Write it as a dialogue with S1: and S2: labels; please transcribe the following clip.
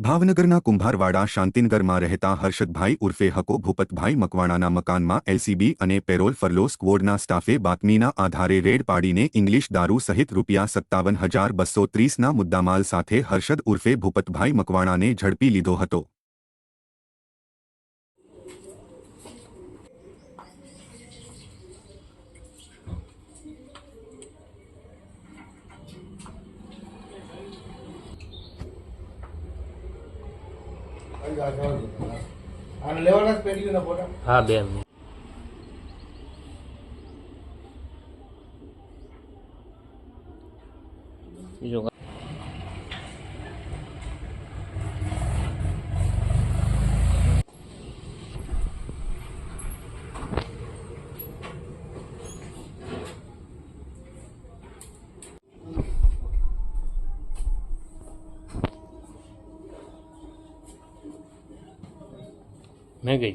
S1: ભાવનગરના કુંભારવાડા શાંતિનગરમાં રહેતા હર્ષદભાઈ ઉર્ફે હકો ભૂપતભાઈ મકવાણાના મકાનમાં એલસીબી અને પેરોલ ફરલો સ્કવોડના સ્ટાફે બાતમીના આધારે રેડ પાડીને ઇંગ્લિશ દારૂ સહિત રૂપિયા સત્તાવન હજાર બસો ત્રીસના મુદ્દામાલ સાથે હર્ષદ ઉર્ફે ભૂપતભાઈ મકવાણાને ઝડપી લીધો હતો.
S2: હા બે મિનિટ બીજું میں گئی